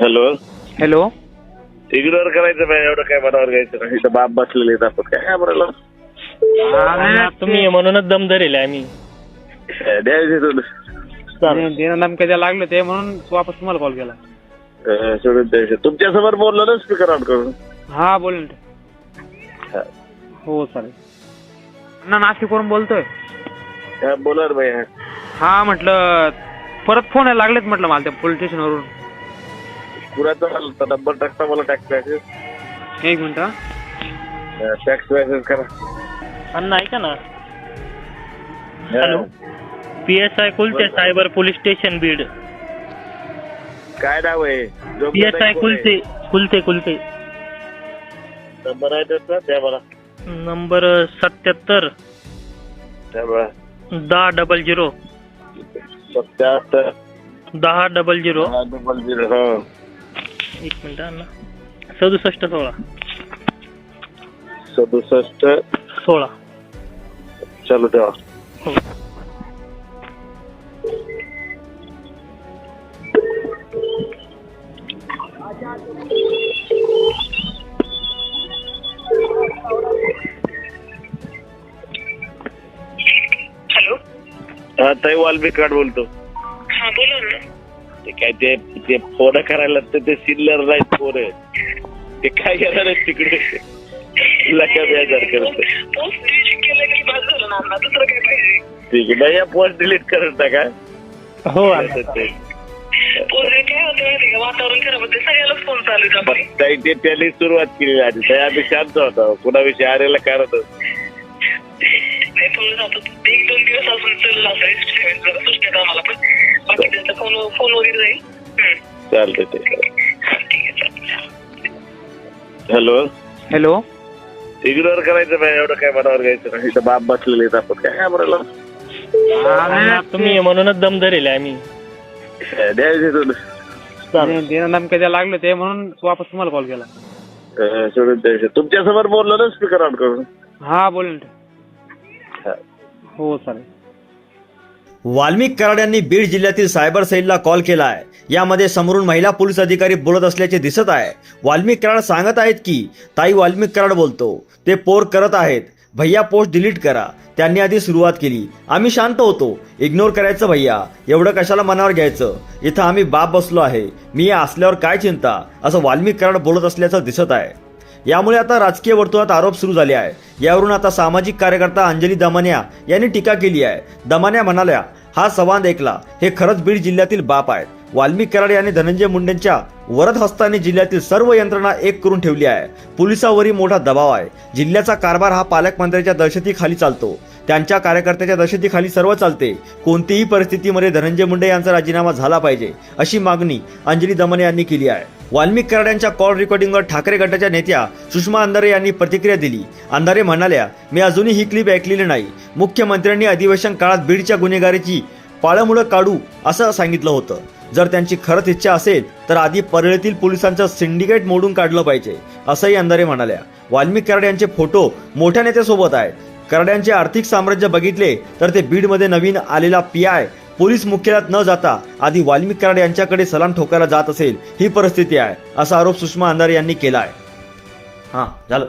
Hello hello ignore करायचं नाही एवढं काय मनावर घ्यायचं नाही. इथं बाप बसलेले आहेत आपण. काय बोलायला? तुम्ही म्हणूनच दम धरेल आम्ही द्यायचे देणं द्यायला लागले ते म्हणून वापस तुम्हाला कॉल केला. अं, सोडून द्यायचे. तुमच्यासमोर बोललो ना स्पीकर ऑन करून. हा बोल हा. हो चालेल. ना नाशिकवरून बोलतोय. हा, बोला ना हा म्हटलं परत फोन यायला लागलेत म्हटलं मला त्या पोलीस स्टेशनवरून आलता नंबर टाकता मला टॅक्स मॅसेज एक मिनिट. टॅक्स मॅसेज करा. अण्णा ऐका ना. Hello. P S I Kulte cyber police station Beed. काय नाव आहे? P S I Kulte Kulte Kulte number आहे त्याचा? द्या मला. नंबर सत्याहत्तर. मला दहा डबल झिरो सत्याहत्तर. दहा डबल झिरो डबल झिरो हो. एक मिनिट अण्णा सदुसष्ट सोळा. सदुसष्ट. सोळा. चालू ठेवा. हो. हॅलो. हा ताई वाल्मिक कार्ड बोलतो. हा बोला ना. ते काय ते ते फोन करायला तर ते सिल्लर नाही फोन. ते काय येणार आहे तिकडे? करत. की नाही या पोस्ट डिलीट करत टाका हो ते का चालू त्यांनी सुरुवात केली आधी. ताई आम्ही शांत होतो. कुणाविषयी आरेला जातं. एक दोन दिवस अजून चाललं बाकी त्यांचा फोन फोन वगैरे जाईल. हम्म. चालतंय ते ठीक आहे चालेल हॅलो. हॅलो. इग्नोर करायचं नाही एवढं काय मनावर घ्यायचं नाही. इथं बाप बसलेले आहेत आपण. काय अण्णा तुम्ही म्हणूनच दम धरेल आम्ही. द्यायचे द्यायला लागले ते म्हणून वापस तुम्हाला कॉल केला. अं, सोडून द्यायचे तुमच्यासमोर बोललो ना स्पीकर ऑन करून. हा बोल हा. हो चालेल. वाल्मिक कराड यांनी बीड जिल्ह्यातील सायबर सेलला कॉल केला आहे यामध्ये समोरून महिला पोलीस अधिकारी बोलत असल्याचे दिसत आहे. वाल्मिक कराड सांगत आहेत की ताई वाल्मिक कराड बोलतो. ते पोर करत आहेत. भैया पोस्ट डिलीट करा. त्यांनी आधी सुरुवात केली. आम्ही शांत होतो. इग्नोर करायचं भैया. एवढं कशाला मनावर घ्यायचं? इथं आम्ही बाप बसलो आहे. मी असल्यावर काय चिंता? असं वाल्मिक कराड बोलत असल्याचं दिसत आहे. यामुळे आता राजकीय वर्तुळात आरोप सुरू झाले आहे. यावरून आता सामाजिक कार्यकर्ता अंजली दमानिया यांनी टीका केली आहे. दमानिया म्हणाल्या हा संवाद ऐकला हे खरंच बीड जिल्ह्यातील बाप आहेत. वाल्मिक कराड यांनी धनंजय मुंडेंच्या वरद हस्ताने जिल्ह्यातील सर्व यंत्रणा एक करून ठेवली आहे. पोलिसावरही मोठा दबाव आहे. जिल्ह्याचा कारभार हा पालकमंत्र्यांच्या दहशतीखाली चालतो. त्यांच्या कार्यकर्त्याच्या दहशतीखाली सर्व चालते. कोणतीही परिस्थितीमध्ये धनंजय मुंडे यांचा राजीनामा झाला पाहिजे अशी मागणी अंजली दमने यांनी केली आहे. वाल्मिक कराड यांच्या कॉल रेकॉर्डिंगवर ठाकरे गटाच्या नेत्या सुषमा अंधारे यांनी प्रतिक्रिया दिली. अंधारे म्हणाल्या मी अजूनही ही क्लिप ऐकलेली नाही. मुख्यमंत्र्यांनी अधिवेशन काळात बीडच्या गुन्हेगारीची पाळमुळं काढू असं सांगितलं होतं. जर त्यांची खरंच इच्छा असेल तर आधी परळीतील पोलिसांचं सिंडिकेट मोडून काढलं पाहिजे असंही अंधारे म्हणाल्या. वाल्मिक कराड यांचे फोटो मोठ्या नेत्यासोबत आहेत. कराड्यांचे आर्थिक साम्राज्य बघितले तर ते बीडमध्ये नवीन आलेला पी आय पोलीस मुख्यालयात न जाता आधी वाल्मिक कराड यांच्याकडे सलाम ठोकायला जात असेल ही परिस्थिती आहे असा आरोप सुषमा अंधारे यांनी केला आहे हां झालं.